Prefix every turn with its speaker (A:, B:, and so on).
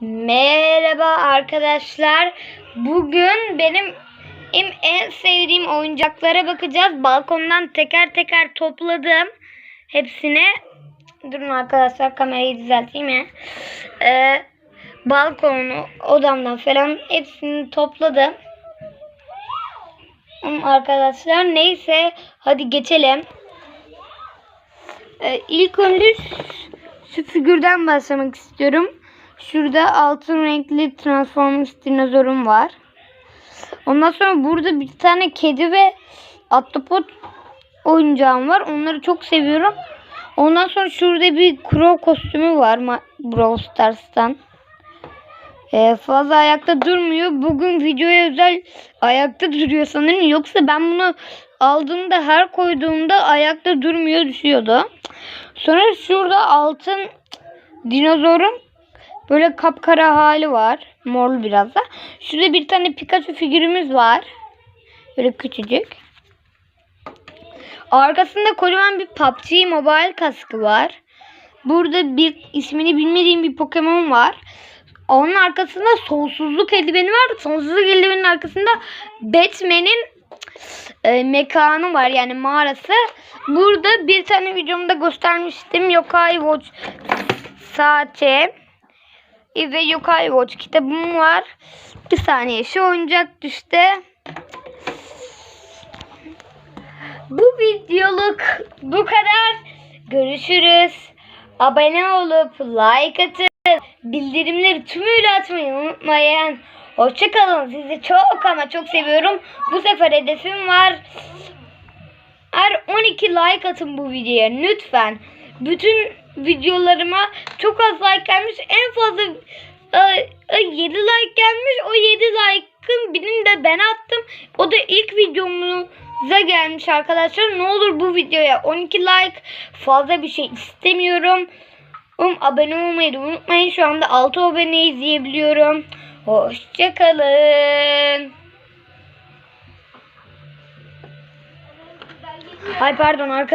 A: Merhaba arkadaşlar. Bugün benim en, sevdiğim oyuncaklara bakacağız. Balkondan teker teker topladım. Hepsini. Durun arkadaşlar kamerayı düzelteyim ya. Ee, balkonu, odamdan falan hepsini topladım. Arkadaşlar neyse hadi geçelim. Ee, ilk önce şu figürden başlamak istiyorum. Şurada altın renkli Transformers dinozorum var. Ondan sonra burada bir tane kedi ve ahtapot oyuncağım var. Onları çok seviyorum. Ondan sonra şurada bir Crow kostümü var Brawl Stars'tan. Ee, fazla ayakta durmuyor. Bugün videoya özel ayakta duruyor sanırım. Yoksa ben bunu aldığımda her koyduğumda ayakta durmuyor düşüyordu. Sonra şurada altın dinozorun böyle kapkara hali var. Morlu biraz da. Şurada bir tane Pikachu figürümüz var. Böyle küçücük. Arkasında kocaman bir PUBG Mobile kaskı var. Burada bir ismini bilmediğim bir Pokemon var. Onun arkasında sonsuzluk eldiveni var. Sonsuzluk eldivenin arkasında Batman'in e, mekanı var yani mağarası. Burada bir tane videomda göstermiştim. Yokai Watch saati ve Yokai Watch kitabım var. Bir saniye şu oyuncak düştü. Bu videoluk bu kadar. Görüşürüz. Abone olup like atıp bildirimleri tümüyle açmayı unutmayın. Hoşçakalın. Sizi çok ama çok seviyorum. Bu sefer hedefim var. Her 12 like atın bu videoya lütfen. Bütün videolarıma çok az like gelmiş. En fazla e, e, 7 like gelmiş. O 7 like'ın birini de ben attım. O da ilk videomuza gelmiş arkadaşlar. Ne olur bu videoya 12 like fazla bir şey istemiyorum. Um, abone olmayı unutmayın. Şu anda 6 abone izleyebiliyorum. Hoşçakalın. Ay pardon arkadaşlar.